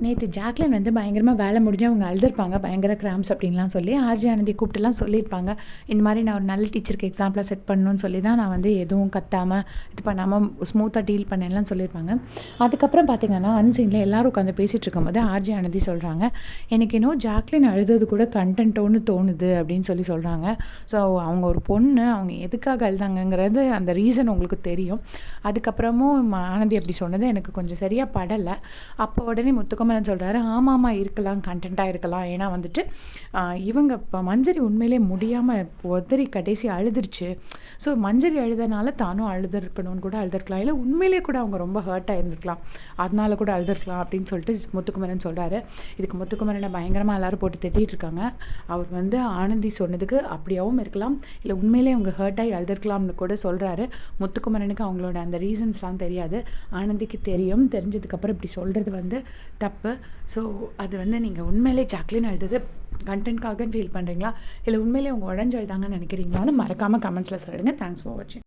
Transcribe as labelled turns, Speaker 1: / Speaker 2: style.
Speaker 1: நேற்று ஜாக்லின் வந்து பயங்கரமாக வேலை முடிஞ்சு அவங்க அழுதுருப்பாங்க பயங்கர கிராம்ஸ் அப்படின்லாம் சொல்லி. ஆர்ஜி ஆனந்தி கூப்பிட்டுலாம் சொல்லியிருப்பாங்க. இந்த மாதிரி நான் ஒரு நல்ல டீச்சருக்கு எக்ஸாம்பிளாக செட் பண்ணணும்னு சொல்லி தான் நான் வந்து எதுவும் கத்தாமல் இது பண்ணாமல் ஸ்மூத்தாக டீல் பண்ணேன்லாம் சொல்லியிருப்பாங்க. அதுக்கப்புறம் பார்த்தீங்கன்னா அன்சீனில் எல்லோரும் உட்காந்து பேசிகிட்டு இருக்கும்போது ஆர்ஜி ஆனந்தி சொல்கிறாங்க எனக்கு இன்னும் ஜாக்லின் அழுதது கூட கண்டென்ட்டோன்னு தோணுது அப்படின்னு சொல்லி சொல்கிறாங்க ஸோ அவங்க ஒரு பொண்ணு அவங்க எதுக்காக அழுதாங்கங்கிறது அந்த ரீசன் உங்களுக்கு தெரியும். அதுக்கப்புறமும் ஆனந்தி அப்படி சொன்னது எனக்கு கொஞ்சம் சரியாக படலை. அப்போ உடனே முத்துக்குமரன் சொல்கிறாரு ஆமாம்மா இருக்கலாம் கண்டென்ட்டாக இருக்கலாம். ஏன்னா வந்துட்டு இவங்க இப்போ மஞ்சரி உண்மையிலே முடியாமல் உதறி கடைசி அழுதுருச்சு. ஸோ மஞ்சரி அழுதனால தானும் அழுதுருக்கணும்னு கூட அழுதுருக்கலாம். இல்லை உண்மையிலேயே கூட அவங்க ரொம்ப ஹர்ட் ஆயிருந்திருக்கலாம் அதனால கூட அழுதுருக்கலாம் அப்படின்னு சொல்லிட்டு முத்துக்குமரன் சொல்கிறாரு இதுக்கு முத்துக்குமரனை பயங்கரமாக எல்லாரும் போட்டு திட்டிகிட்டு இருக்காங்க. அவர் வந்து ஆனந்தி சொன்னதுக்கு அப்படியாவும் இருக்கலாம். இல்லை உண்மையிலே அவங்க ஹர்ட் ஆகி அழுதுருக்கலாம்னு கூட சொல்கிறாரு முத்துக்குமரனுக்கு அவங்களோட அந்த ரீசன்ஸ்லாம் தெரியாது. ஆனந்திக்கு தெரியும். தெரிஞ்சதுக்கப்புறம் இப்படி சொல்கிறது வந்து தப்பு. ஸோ அது வந்து நீங்கள் உண்மையிலே ஜாக்லின் எழுதுது கண்டென்ட்காகன்னு ஃபீல் பண்ணுறீங்களா இல்லை உண்மையிலே அவங்க உடஞ்சு எழுதாங்கன்னு நினைக்கிறீங்களான்னு மறக்காமல் கமெண்ட்ஸில் சொல்லுங்கள் தேங்க்ஸ் ஃபார் வாட்சிங்